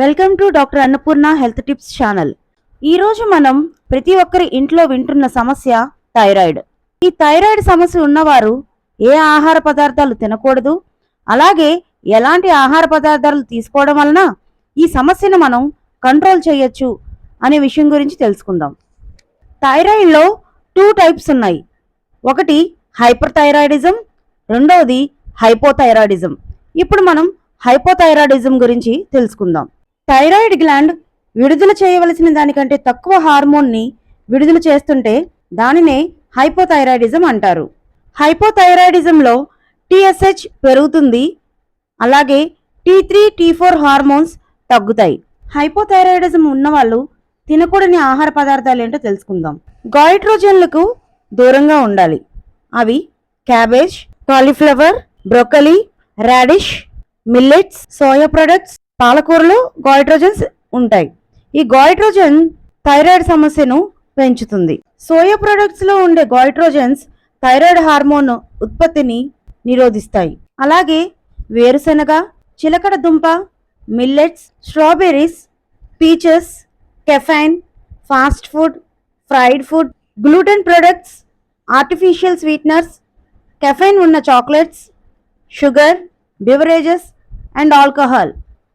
Welcome to doctor Annapurna health tips channel. ఈరోజు మనం ప్రతి ఒక్కరి ఇంట్లో వింటున్న సమస్య థైరాయిడ్. ఈ థైరాయిడ్ సమస్య ఉన్నవారు ఏ ఆహార పదార్థాలు తినకూడదు అలాగే ఎలాంటి ఆహార పదార్థాలు తీసుకోవడం వలన ఈ సమస్యను మనం కంట్రోల్ చేయొచ్చు అనే విషయం గురించి తెలుసుకుందాం. థైరాయిడ్లో టూ టైప్స్ ఉన్నాయి. ఒకటి హైపర్ థైరాయిడిజం రెండవది హైపోథైరాయిడిజం. ఇప్పుడు మనం హైపోథైరాయిడిజం గురించి తెలుసుకుందాం. థైరాయిడ్ గ్లాండ్ విడుదల చేయవలసిన దానికంటే తక్కువ హార్మోన్ని విడుదల చేస్తుంటే దానినే హైపోథైరాయిడిజం అంటారు. హైపోథైరాయిడిజంలో టిఎస్హెచ్ పెరుగుతుంది. అలాగే T three T four hormones తగ్గుతాయి. హైపోథైరాయిడిజం ఉన్నవాళ్ళు తినకూడని ఆహార పదార్థాలు ఏంటో తెలుసుకుందాం. గాయిట్రోజన్లకు దూరంగా ఉండాలి. అవి cabbage cauliflower broccoli radish millets soya products పాలకూరలో గాయిట్రోజన్స్ ఉంటాయి. ఈ గాయిట్రోజన్ థైరాయిడ్ సమస్యను పెంచుతుంది. సోయా ప్రొడక్ట్స్లో ఉండే గాయిట్రోజన్స్ థైరాయిడ్ హార్మోన్ ఉత్పత్తిని నిరోధిస్తాయి. అలాగే వేరుశెనగ చిలకడ దుంప millets strawberries peaches caffeine fast food fried food gluten products artificial sweeteners caffeine ఉన్న chocolates sugar beverages and alcohol.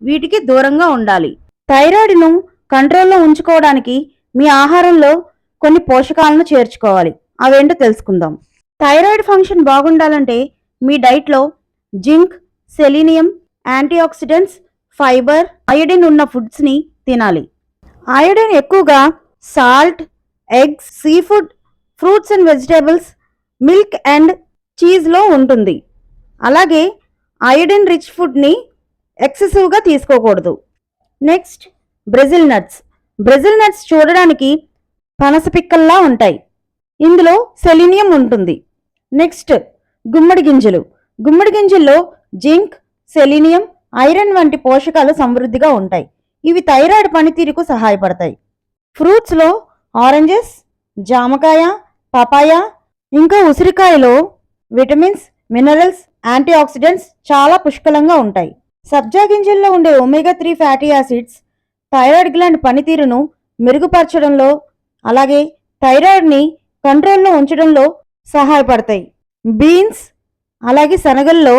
వీటికి దూరంగా ఉండాలి. థైరాయిడ్ను కంట్రోల్లో ఉంచుకోవడానికి మీ ఆహారంలో కొన్ని పోషకాలను చేర్చుకోవాలి. అవేంటో తెలుసుకుందాం. థైరాయిడ్ ఫంక్షన్ బాగుండాలంటే మీ డైట్లో zinc selenium antioxidants fibre iodine ఉన్న ఫుడ్స్ని తినాలి. అయోడిన్ ఎక్కువగా salt eggs seafood fruits and vegetables milk and చీజ్లో ఉంటుంది. అలాగే అయోడిన్ రిచ్ ఫుడ్ని ఎక్సెసివ్గా తీసుకోకూడదు. Next Brazil nuts Brazil nuts చూడడానికి పనస పిక్కల్లా ఉంటాయి. ఇందులో సెలీనియం ఉంటుంది. నెక్స్ట్ గుమ్మడి గింజలు. గుమ్మడి గింజల్లో జింక్ సెలీనియం ఐరన్ వంటి పోషకాలు సమృద్ధిగా ఉంటాయి. ఇవి థైరాయిడ్ పనితీరుకు సహాయపడతాయి. ఫ్రూట్స్లో ఆరెంజెస్ జామకాయ పపాయ ఇంకా ఉసిరికాయలో విటమిన్స్ మినరల్స్ యాంటీ ఆక్సిడెంట్స్ చాలా పుష్కలంగా ఉంటాయి. సబ్జా గింజల్లో ఉండే omega three fatty acids thyroid gland పనితీరును మెరుగుపరచడంలో అలాగే థైరాయిడ్ని కంట్రోల్లో ఉంచడంలో సహాయపడతాయి. బీన్స్ అలాగే శనగల్లో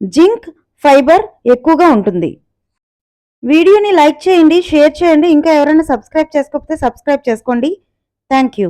జింక్ ఫైబర్ ఎక్కువగా ఉంటుంది. వీడియోని లైక్ చేయండి షేర్ చేయండి. ఇంకా ఎవరైనా సబ్స్క్రైబ్ చేసుకోకపోతే సబ్స్క్రైబ్ చేసుకోండి. Thank you.